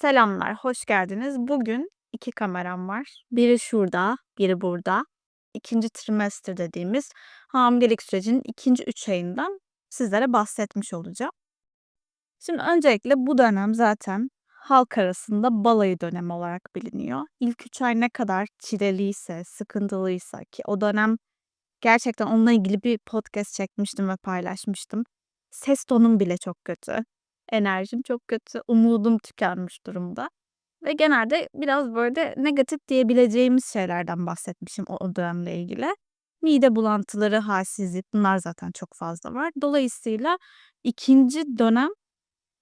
Selamlar, hoş geldiniz. Bugün 2 kameram var. Biri şurada, biri burada. 2. trimester dediğimiz hamilelik sürecinin ikinci 3 ayından sizlere bahsetmiş olacağım. Şimdi öncelikle bu dönem zaten halk arasında balayı dönemi olarak biliniyor. İlk 3 ay ne kadar çileliyse, sıkıntılıysa ki o dönem gerçekten onunla ilgili bir podcast çekmiştim ve paylaşmıştım. Ses tonum bile çok kötü. Enerjim çok kötü. Umudum tükenmiş durumda. Ve genelde biraz böyle negatif diyebileceğimiz şeylerden bahsetmişim o, dönemle ilgili. Mide bulantıları, halsizlik bunlar zaten çok fazla var. Dolayısıyla ikinci dönem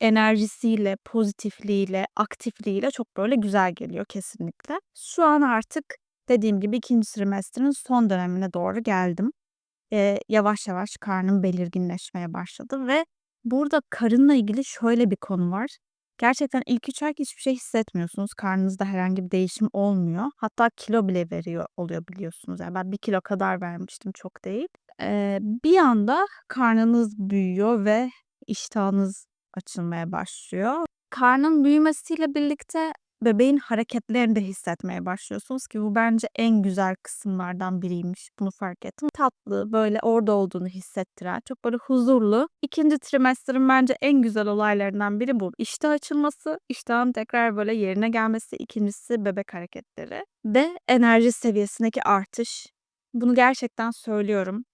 enerjisiyle, pozitifliğiyle, aktifliğiyle çok böyle güzel geliyor kesinlikle. Şu an artık dediğim gibi ikinci trimestrin son dönemine doğru geldim. Eee, yavaş yavaş karnım belirginleşmeye başladı ve burada karınla ilgili şöyle bir konu var. Gerçekten ilk 3 ay hiçbir şey hissetmiyorsunuz. Karnınızda herhangi bir değişim olmuyor. Hatta kilo bile veriyor oluyor biliyorsunuz. Yani ben 1 kilo kadar vermiştim, çok değil. Eee, bir anda karnınız büyüyor ve iştahınız açılmaya başlıyor. Karnın büyümesiyle birlikte bebeğin hareketlerini de hissetmeye başlıyorsunuz ki bu bence en güzel kısımlardan biriymiş. Bunu fark ettim. Tatlı, böyle orada olduğunu hissettiren, çok böyle huzurlu. İkinci trimesterin bence en güzel olaylarından biri bu. İştah açılması, iştahın tekrar böyle yerine gelmesi. İkincisi bebek hareketleri ve enerji seviyesindeki artış. Bunu gerçekten söylüyorum.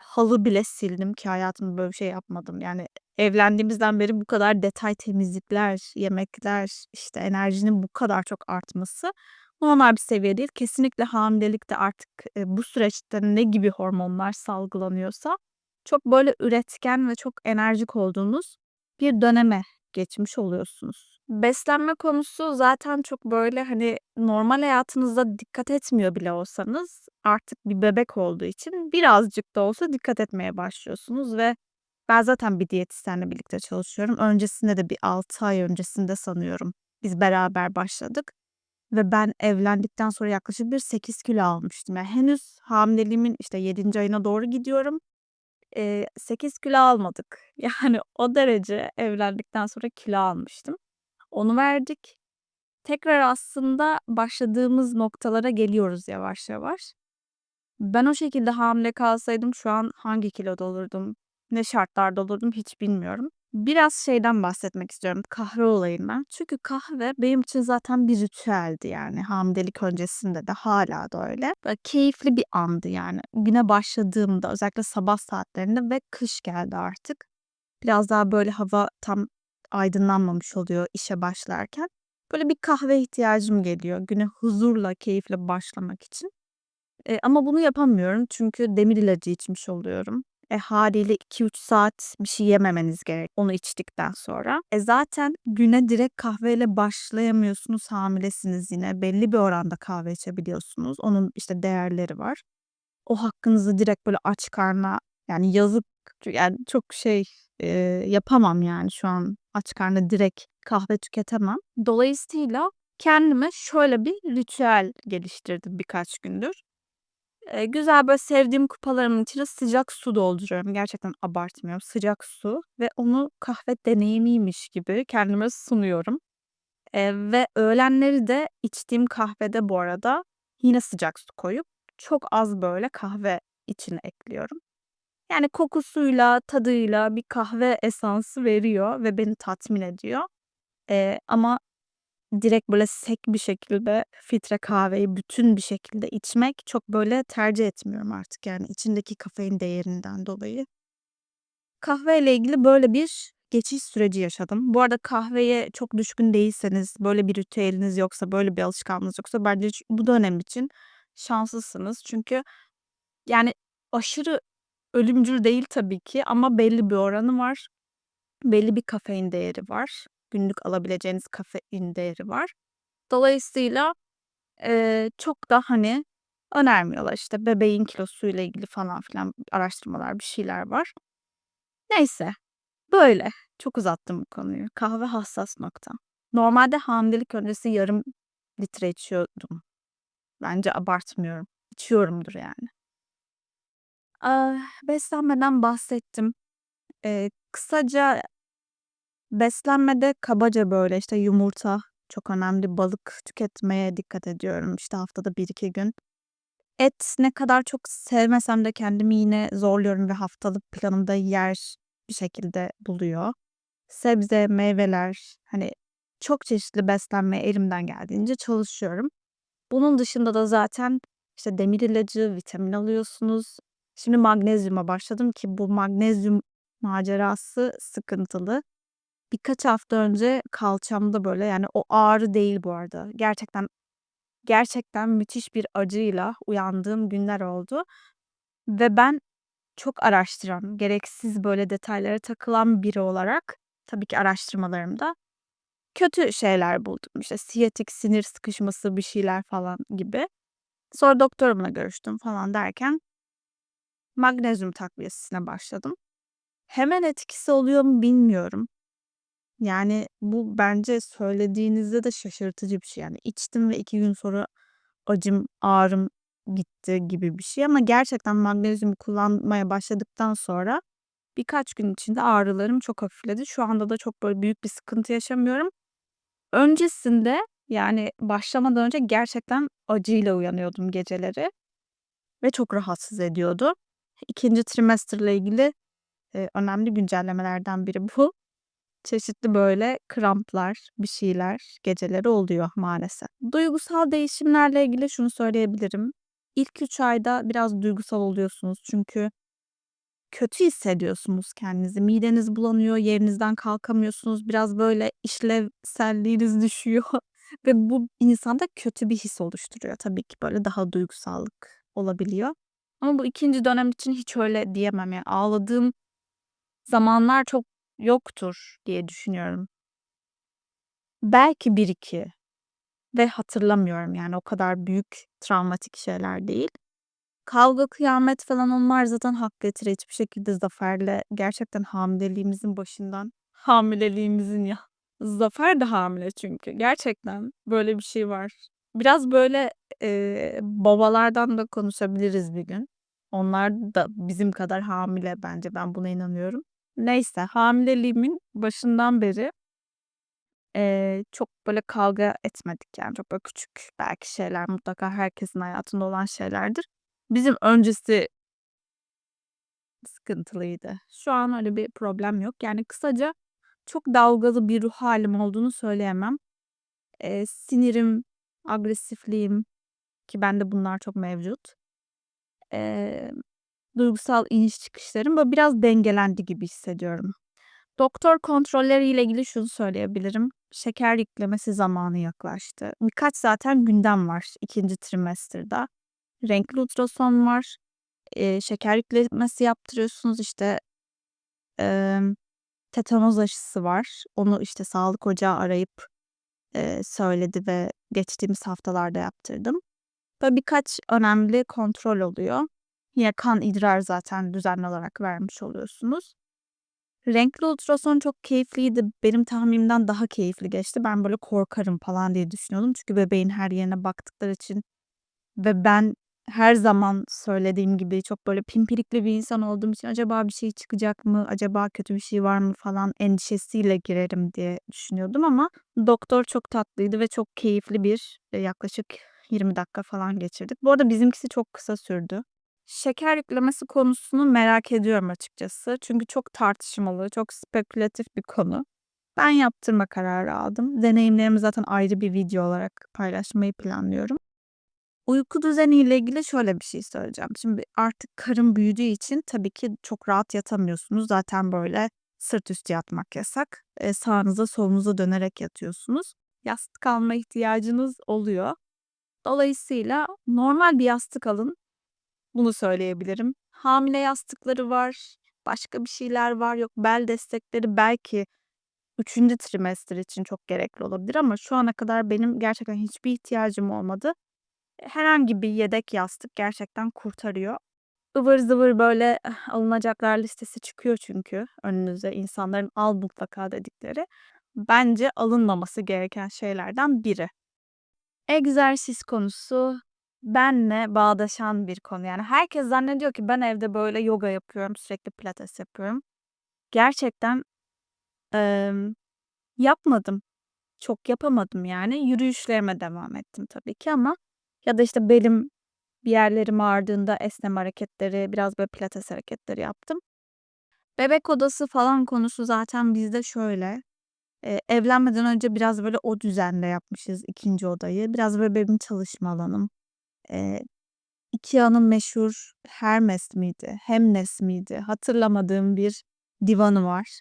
Halı bile sildim ki hayatımda böyle bir şey yapmadım. Yani evlendiğimizden beri bu kadar detay temizlikler, yemekler, işte enerjinin bu kadar çok artması normal bir seviye değil. Kesinlikle hamilelikte artık, eee, bu süreçte ne gibi hormonlar salgılanıyorsa çok böyle üretken ve çok enerjik olduğunuz bir döneme geçmiş oluyorsunuz. Beslenme konusu zaten çok böyle, hani, normal hayatınızda dikkat etmiyor bile olsanız artık bir bebek olduğu için birazcık da olsa dikkat etmeye başlıyorsunuz ve ben zaten bir diyetisyenle birlikte çalışıyorum. Öncesinde de bir 6 ay öncesinde sanıyorum biz beraber başladık ve ben evlendikten sonra yaklaşık bir 8 kilo almıştım. Yani henüz hamileliğimin, işte, 7. ayına doğru gidiyorum. Eee, 8 kilo almadık. Yani o derece evlendikten sonra kilo almıştım. Onu verdik. Tekrar aslında başladığımız noktalara geliyoruz yavaş yavaş. Ben o şekilde hamile kalsaydım şu an hangi kiloda olurdum, ne şartlarda olurdum hiç bilmiyorum. Biraz şeyden bahsetmek istiyorum, kahve olayından. Çünkü kahve benim için zaten bir ritüeldi yani hamilelik öncesinde de hala da öyle. Böyle keyifli bir andı yani. Güne başladığımda özellikle sabah saatlerinde ve kış geldi artık. Biraz daha böyle hava tam aydınlanmamış oluyor işe başlarken. Böyle bir kahve ihtiyacım geliyor güne huzurla, keyifle başlamak için. Eee, ama bunu yapamıyorum çünkü demir ilacı içmiş oluyorum. E, hâliyle 2-3 saat bir şey yememeniz gerek onu içtikten sonra. E, zaten güne direkt kahveyle başlayamıyorsunuz, hamilesiniz yine. Belli bir oranda kahve içebiliyorsunuz. Onun, işte, değerleri var. O hakkınızı direkt böyle aç karnına, yani yazık, yani çok şey, eee, yapamam yani şu an aç karnına direkt kahve tüketemem. Dolayısıyla kendime şöyle bir ritüel geliştirdim birkaç gündür. Eee, güzel böyle sevdiğim kupalarımın içine sıcak su dolduruyorum. Gerçekten abartmıyorum. Sıcak su ve onu kahve deneyimiymiş gibi kendime sunuyorum. Eee, ve öğlenleri de içtiğim kahvede bu arada yine sıcak su koyup çok az böyle kahve içine ekliyorum. Yani kokusuyla, tadıyla bir kahve esansı veriyor ve beni tatmin ediyor. Eee, ama direkt böyle sek bir şekilde filtre kahveyi bütün bir şekilde içmek çok böyle tercih etmiyorum artık yani içindeki kafein değerinden dolayı. Kahveyle ilgili böyle bir geçiş süreci yaşadım. Bu arada kahveye çok düşkün değilseniz, böyle bir ritüeliniz yoksa, böyle bir alışkanlığınız yoksa bence bu dönem için şanslısınız. Çünkü yani aşırı ölümcül değil tabii ki ama belli bir oranı var. Belli bir kafein değeri var. Günlük alabileceğiniz kafein değeri var. Dolayısıyla, eee, çok da, hani, önermiyorlar. İşte, bebeğin kilosuyla ilgili falan filan araştırmalar, bir şeyler var. Neyse, böyle. Çok uzattım bu konuyu. Kahve hassas noktam. Normalde hamilelik öncesi yarım litre içiyordum. Bence abartmıyorum. İçiyorumdur yani. Aaa, beslenmeden bahsettim. Eee, kısaca beslenmede kabaca böyle, işte, yumurta, çok önemli. Balık tüketmeye dikkat ediyorum, işte, haftada 1-2 gün. Et ne kadar çok sevmesem de kendimi yine zorluyorum ve haftalık planımda yer bir şekilde buluyor. Sebze, meyveler, hani, çok çeşitli beslenmeye elimden geldiğince çalışıyorum. Bunun dışında da zaten, işte, demir ilacı, vitamin alıyorsunuz. Şimdi magnezyuma başladım ki bu magnezyum macerası sıkıntılı. Birkaç hafta önce kalçamda, böyle, yani, o ağrı değil bu arada. Gerçekten, gerçekten müthiş bir acıyla uyandığım günler oldu ve ben çok araştıran, gereksiz, böyle, detaylara takılan biri olarak tabii ki araştırmalarımda kötü şeyler buldum. İşte, siyatik sinir sıkışması bir şeyler falan gibi. Sonra doktorumla görüştüm falan derken magnezyum takviyesine başladım. Hemen etkisi oluyor mu bilmiyorum. Yani, bu bence söylediğinizde de şaşırtıcı bir şey. Yani, içtim ve 2 gün sonra acım, ağrım gitti gibi bir şey ama gerçekten magnezyumu kullanmaya başladıktan sonra birkaç gün içinde ağrılarım çok hafifledi. Şu anda da çok, böyle, büyük bir sıkıntı yaşamıyorum. Öncesinde, yani, başlamadan önce gerçekten acıyla uyanıyordum geceleri ve çok rahatsız ediyordu. 2. trimester'la ilgili, eee, önemli güncellemelerden biri bu. Çeşitli, böyle, kramplar, bir şeyler geceleri oluyor maalesef. Duygusal değişimlerle ilgili şunu söyleyebilirim. İlk 3 ayda biraz duygusal oluyorsunuz çünkü kötü hissediyorsunuz kendinizi. Mideniz bulanıyor, yerinizden kalkamıyorsunuz. Biraz, böyle, işlevselliğiniz düşüyor ve bu insanda kötü bir his oluşturuyor. Tabii ki, böyle, daha duygusallık olabiliyor ama bu 2. dönem için hiç öyle diyemem. Yani, ağladığım zamanlar çok yoktur diye düşünüyorum. Belki 1-2 ve hatırlamıyorum, yani, o kadar büyük travmatik şeyler değil. Kavga, kıyamet falan onlar zaten hak getire. Hiçbir şekilde Zafer'le gerçekten hamileliğimizin başından hamileliğimizin ya Zafer de hamile çünkü. Gerçekten böyle bir şey var. Biraz, böyle, eee, babalardan da konuşabiliriz bir gün. Onlar da bizim kadar hamile bence. Ben buna inanıyorum. Neyse, hamileliğimin başından beri eee, çok, böyle, kavga etmedik, yani. Çok, böyle, küçük belki şeyler mutlaka herkesin hayatında olan şeylerdir. Bizim öncesi sıkıntılıydı. Şu an öyle bir problem yok. Yani, kısaca çok dalgalı bir ruh hâlim olduğunu söyleyemem. Eee, sinirim, agresifliğim ki bende bunlar çok mevcut. Emm, duygusal iniş çıkışlarım, böyle, biraz dengelendi gibi hissediyorum. Doktor kontrolleriyle ilgili şunu söyleyebilirim. Şeker yüklemesi zamanı yaklaştı. Birkaç zaten gündem var 2. trimester'da. Renkli ultrason var. Eee, şeker yüklemesi yaptırıyorsunuz. İşte, emm, tetanoz aşısı var. Onu, işte, sağlık ocağı arayıp, eee, söyledi ve geçtiğimiz haftalarda yaptırdım. Böyle birkaç önemli kontrol oluyor. Yine kan, idrar zaten düzenli olarak vermiş oluyorsunuz. Renkli ultrason çok keyifliydi. Benim tahminimden daha keyifli geçti. Ben, böyle, korkarım falan diye düşünüyordum. Çünkü bebeğin her yerine baktıkları için ve ben her zaman söylediğim gibi çok, böyle, pimpirikli bir insan olduğum için acaba bir şey çıkacak mı, acaba kötü bir şey var mı falan endişesiyle girerim diye düşünüyordum ama doktor çok tatlıydı ve çok keyifli bir, eee, yaklaşık 20 dakika falan geçirdik. Bu arada bizimkisi çok kısa sürdü. Şeker yüklemesi konusunu merak ediyorum açıkçası. Çünkü çok tartışmalı, çok spekülatif bir konu. Ben yaptırma kararı aldım. Deneyimlerimi zaten ayrı bir video olarak paylaşmayı planlıyorum. Uyku düzeniyle ilgili şöyle bir şey söyleyeceğim. Şimdi artık karın büyüdüğü için tabii ki çok rahat yatamıyorsunuz. Zaten, böyle, sırt üstü yatmak yasak. Eee, sağınıza solunuza dönerek yatıyorsunuz. Yastık alma ihtiyacınız oluyor. Dolayısıyla normal bir yastık alın. Bunu söyleyebilirim. Hamile yastıkları var, başka bir şeyler var. Yok, bel destekleri belki 3. trimester için çok gerekli olabilir ama şu ana kadar benim gerçekten hiçbir ihtiyacım olmadı. Herhangi bir yedek yastık gerçekten kurtarıyor. Ivır zıvır, böyle, eh, alınacaklar listesi çıkıyor çünkü önünüze insanların al mutlaka dedikleri. Bence alınmaması gereken şeylerden biri. Egzersiz konusu benle bağdaşan bir konu. Yani, herkes zannediyor ki ben evde, böyle, yoga yapıyorum, sürekli pilates yapıyorum. Gerçekten, emm, yapmadım. çok yapamadım yani. Yürüyüşlerime devam ettim tabii ki ama ya da, işte, belim bir yerlerim ağrıdığında esneme hareketleri, biraz böyle pilates hareketleri yaptım. Bebek odası falan konusu zaten bizde şöyle, eee, evlenmeden önce biraz böyle o düzende yapmışız 2'nci odayı. Biraz böyle benim çalışma alanım. Eee, IKEA'nın meşhur Hermes miydi, Hemnes miydi hatırlamadığım bir divanı var.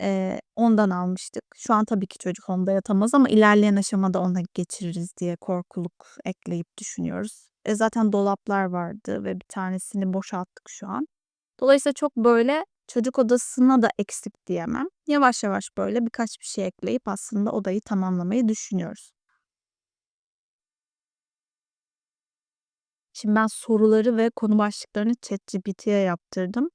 Eee, ondan almıştık. Şu an tabii ki çocuk onda yatamaz ama ilerleyen aşamada ona geçiririz diye korkuluk ekleyip düşünüyoruz. E, zaten dolaplar vardı ve bir tanesini boşalttık şu an. Dolayısıyla çok böyle çocuk odasına da eksik diyemem. Yavaş yavaş böyle birkaç bir şey ekleyip aslında odayı tamamlamayı düşünüyoruz. Şimdi ben soruları ve konu başlıklarını ChatGPT'ye yaptırdım.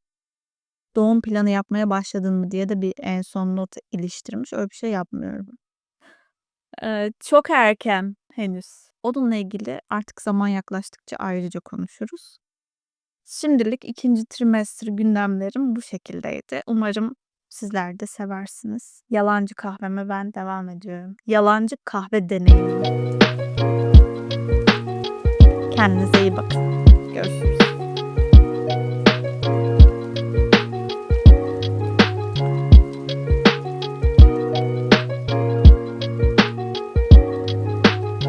Doğum planı yapmaya başladın mı diye de bir en son not iliştirmiş. Öyle bir şey yapmıyorum. Eee, çok erken henüz. Onunla ilgili artık zaman yaklaştıkça ayrıca konuşuruz. Şimdilik 2'nci trimester gündemlerim bu şekildeydi. Umarım sizler de seversiniz. Yalancı kahveme ben devam ediyorum. Yalancı kahve deneyimi. Kendinize iyi bakın. Görüşürüz.